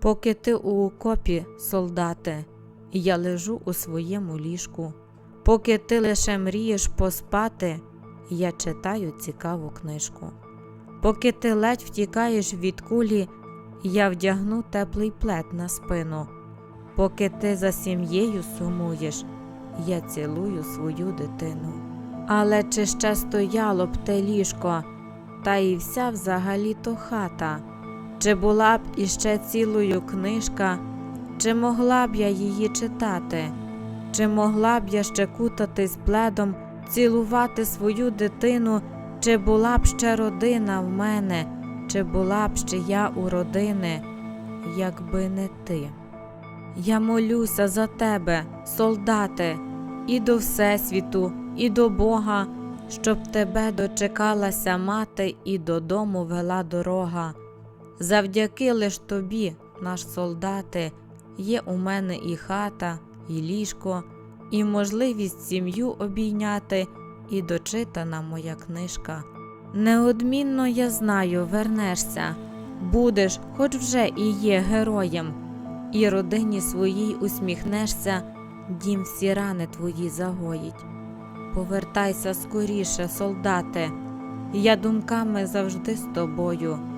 Поки ти у окопі, солдате, я лежу у своєму ліжку, поки ти лише мрієш поспати, я читаю цікаву книжку. Поки ти ледь втікаєш від кулі, я вдягну теплий плед на спину. Поки ти за сім'єю сумуєш, я цілую свою дитину. Але чи ще стояло б те ліжко, та і вся взагалі то хата? Чи була б іще цілою книжка, чи могла б я її читати, чи могла б я ще кутатись пледом, цілувати свою дитину, чи була б ще родина в мене, чи була б ще я у родини, якби не ти. Я молюся за тебе, солдате, і до Всесвіту, і до Бога, щоб тебе дочекалася мати і додому вела дорога. Завдяки лиш тобі, наш солдате, є у мене і хата, і ліжко, і можливість сім'ю обійняти, і дочитана моя книжка. Неодмінно я знаю, вернешся, будеш, хоч вже і є героєм, і родині своїй усміхнешся, дім всі рани твої загоїть. Повертайся скоріше, солдате, я думками завжди з тобою.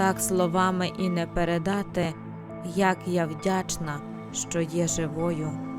Так словами і не передати, як я вдячна, що є живою.